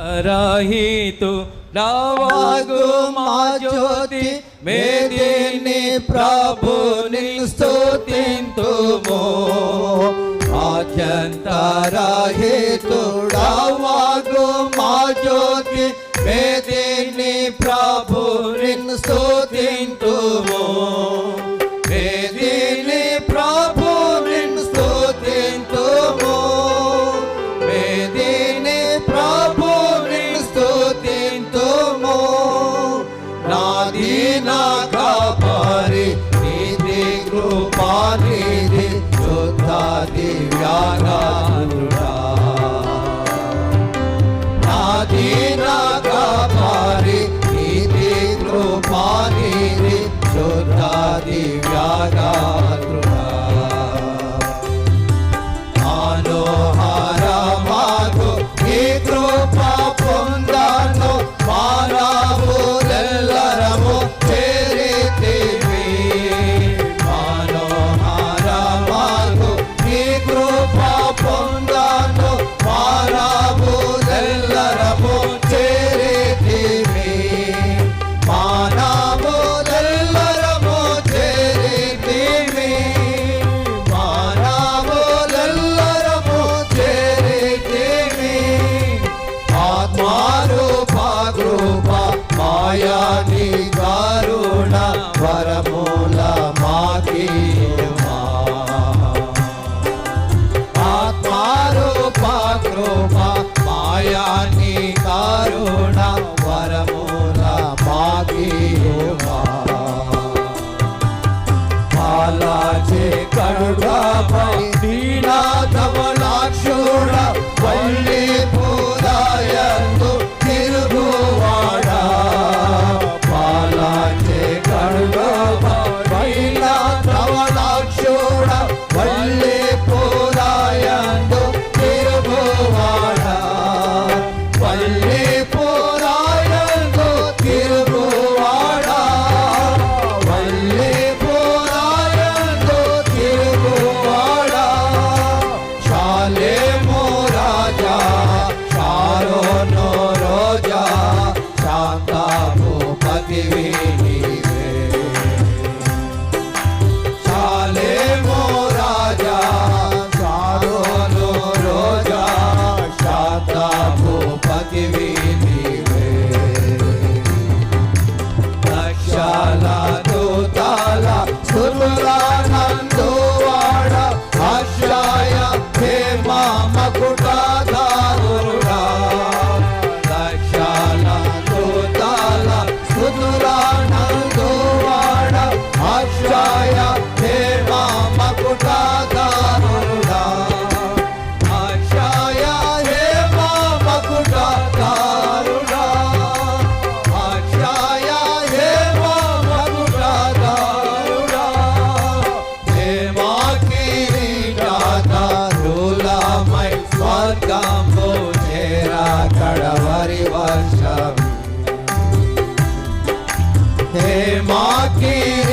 ఆద్యంతరహితు రావాగు మా జ్యోతి మేదిని ప్రభు నిన్ను స్తుతింతుము. ఆద్యంతరహితు రావాగు మా జ్యోతి మేదిని ప్రభు నిన్ను Jagannath. હે માખી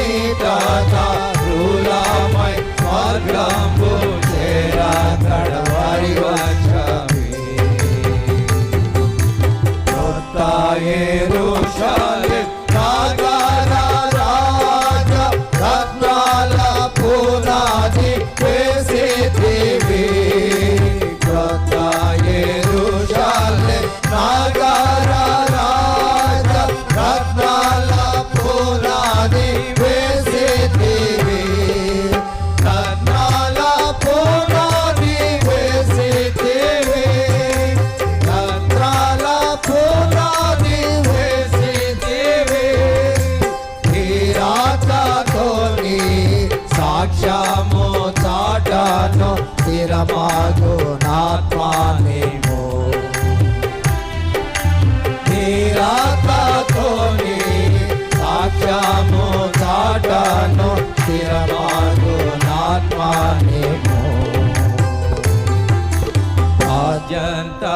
స్థిరమాగు నాత్మా నీవు నీరాతోని సాక్ష్యము చాటను స్థిరమాగు నాత్మా నీవు ఆద్యంతా